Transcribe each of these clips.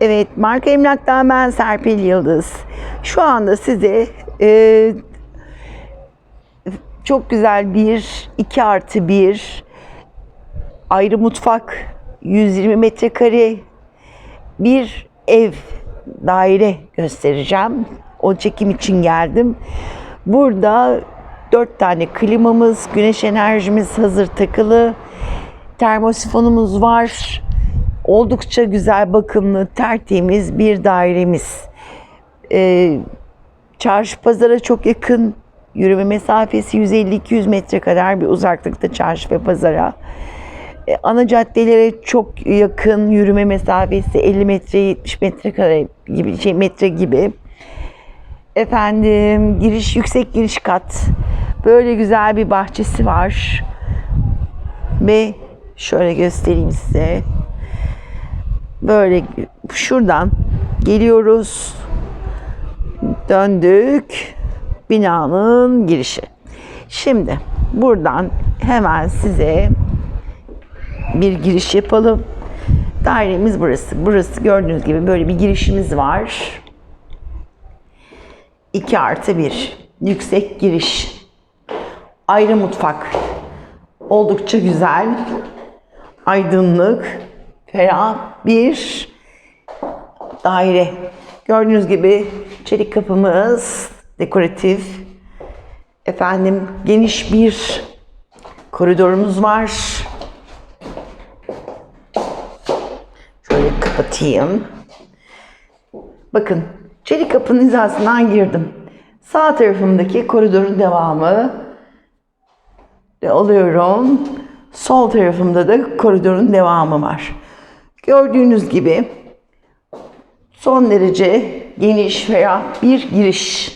Evet, marka emlaktan ben Serpil Yıldız. Şu anda size e, çok güzel bir 2 artı 1 ayrı mutfak, 120 metrekare bir ev, daire göstereceğim. O çekim için geldim. Burada 4 tane klimamız, güneş enerjimiz hazır takılı. Termosifonumuz var. Oldukça güzel, bakımlı, tertemiz bir dairemiz. Ee, çarşı pazara çok yakın. Yürüme mesafesi 150-200 metre kadar bir uzaklıkta çarşı ve pazara. Ee, ana caddelere çok yakın yürüme mesafesi 50 metre 70 metre kadar gibi şey metre gibi. Efendim giriş yüksek giriş kat. Böyle güzel bir bahçesi var. Ve şöyle göstereyim size. Böyle şuradan geliyoruz. Döndük. Binanın girişi. Şimdi buradan hemen size bir giriş yapalım. Dairemiz burası. Burası gördüğünüz gibi böyle bir girişimiz var. 2 artı 1. Yüksek giriş. Ayrı mutfak. Oldukça güzel. Aydınlık. Ferah bir daire. Gördüğünüz gibi çelik kapımız dekoratif. Efendim geniş bir koridorumuz var. Şöyle kapatayım. Bakın çelik kapının hizasından girdim. Sağ tarafımdaki koridorun devamı alıyorum. Sol tarafımda da koridorun devamı var. Gördüğünüz gibi son derece geniş veya bir giriş.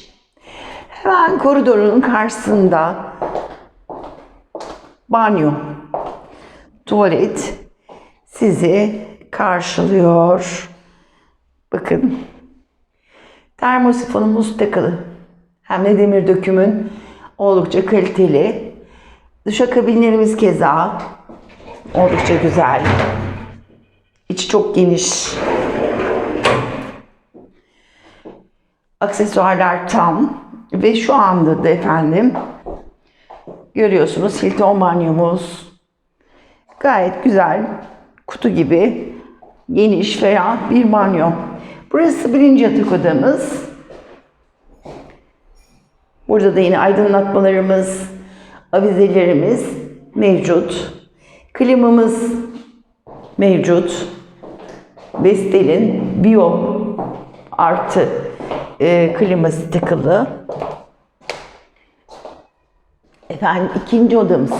Hemen koridorun karşısında banyo, tuvalet sizi karşılıyor. Bakın termosifonumuz takılı. Hem de demir dökümün oldukça kaliteli. Duşakabinlerimiz keza oldukça güzel. İçi çok geniş. Aksesuarlar tam. Ve şu anda da efendim görüyorsunuz Hilton banyomuz. Gayet güzel. Kutu gibi geniş veya bir banyo. Burası birinci yatak odamız. Burada da yine aydınlatmalarımız, avizelerimiz mevcut. Klimamız mevcut. Vestel'in Bio artı e, kliması takılı. Efendim ikinci odamız.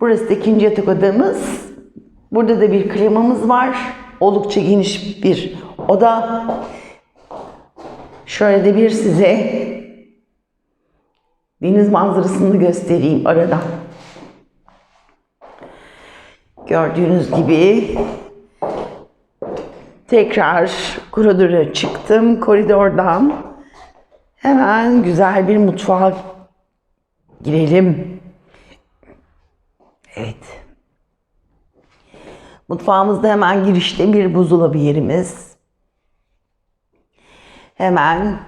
Burası da ikinci yatak odamız. Burada da bir klimamız var. Oldukça geniş bir oda. Şöyle de bir size deniz manzarasını göstereyim aradan. Gördüğünüz gibi tekrar koridora çıktım. Koridordan hemen güzel bir mutfağa girelim. Evet. Mutfağımızda hemen girişte bir buzdolabı yerimiz. Hemen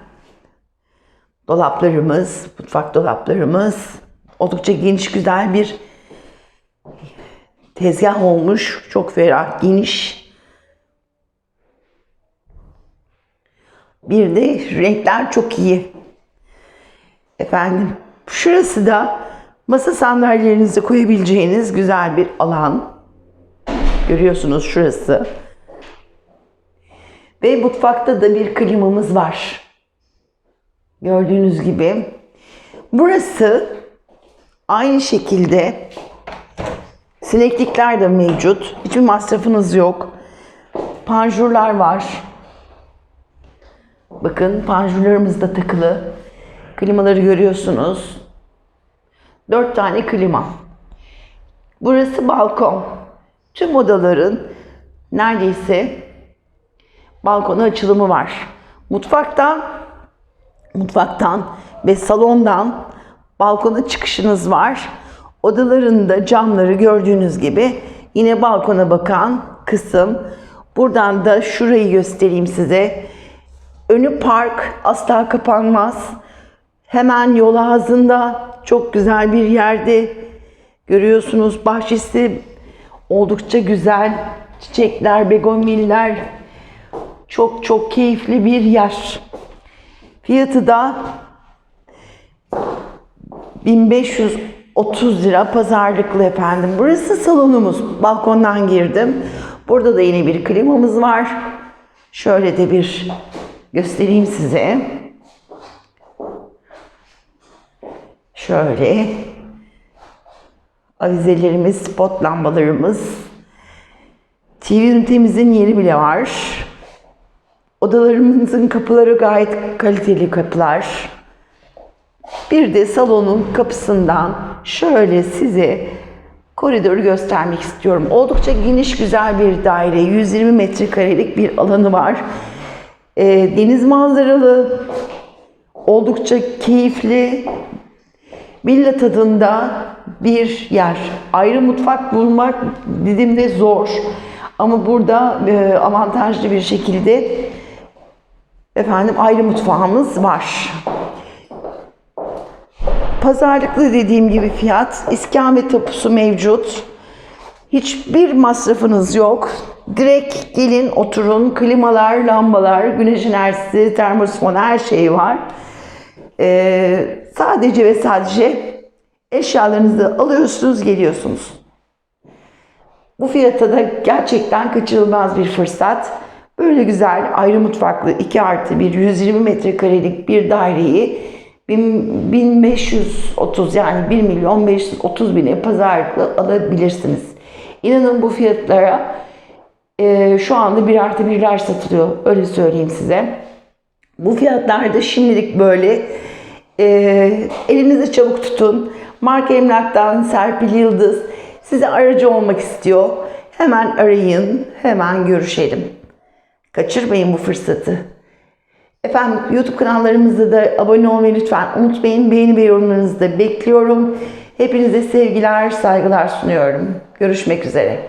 dolaplarımız, mutfak dolaplarımız oldukça geniş güzel bir tezgah olmuş. Çok ferah, geniş. Bir de renkler çok iyi. Efendim, şurası da masa sandalyelerinizi koyabileceğiniz güzel bir alan. Görüyorsunuz şurası. Ve mutfakta da bir klimamız var. Gördüğünüz gibi. Burası aynı şekilde sineklikler de mevcut. Hiçbir masrafınız yok. Panjurlar var. Bakın panjurlarımız da takılı. Klimaları görüyorsunuz. Dört tane klima. Burası balkon. Tüm odaların neredeyse balkona açılımı var. Mutfaktan, mutfaktan ve salondan balkona çıkışınız var. Odaların da camları gördüğünüz gibi yine balkona bakan kısım. Buradan da şurayı göstereyim size. Önü park asla kapanmaz. Hemen yol ağzında çok güzel bir yerde görüyorsunuz bahçesi oldukça güzel. Çiçekler, begonyiller çok çok keyifli bir yer. Fiyatı da 1530 lira pazarlıklı efendim. Burası salonumuz. Balkondan girdim. Burada da yine bir klimamız var. Şöyle de bir göstereyim size. Şöyle avizelerimiz, spot lambalarımız. TV ünitemizin yeri bile var. Odalarımızın kapıları gayet kaliteli kapılar. Bir de salonun kapısından şöyle size koridoru göstermek istiyorum. Oldukça geniş güzel bir daire. 120 metrekarelik bir alanı var. Ee, deniz manzaralı, oldukça keyifli, villa tadında bir yer. Ayrı mutfak bulmak Didim'de zor. Ama burada e, avantajlı bir şekilde efendim ayrı mutfağımız var. Pazarlıklı dediğim gibi fiyat, iskamet tapusu mevcut. Hiçbir masrafınız yok. Direkt gelin oturun. Klimalar, lambalar, güneş enerjisi, termosifon her şey var. Ee, sadece ve sadece eşyalarınızı alıyorsunuz, geliyorsunuz. Bu fiyata da gerçekten kaçınılmaz bir fırsat. Böyle güzel ayrı mutfaklı 2 artı 1 120 metrekarelik bir daireyi 1000 1530 yani 1 milyon 530 bine pazarlıklı alabilirsiniz. İnanın bu fiyatlara e, şu anda 1 artı 1'ler satılıyor. Öyle söyleyeyim size. Bu fiyatlar da şimdilik böyle. E, elinizi çabuk tutun. Marka Emlak'tan Serpil Yıldız size aracı olmak istiyor. Hemen arayın, hemen görüşelim. Kaçırmayın bu fırsatı. Efendim YouTube kanallarımızda da abone olmayı lütfen unutmayın. Beğeni ve yorumlarınızı da bekliyorum. Hepinize sevgiler, saygılar sunuyorum. Görüşmek üzere.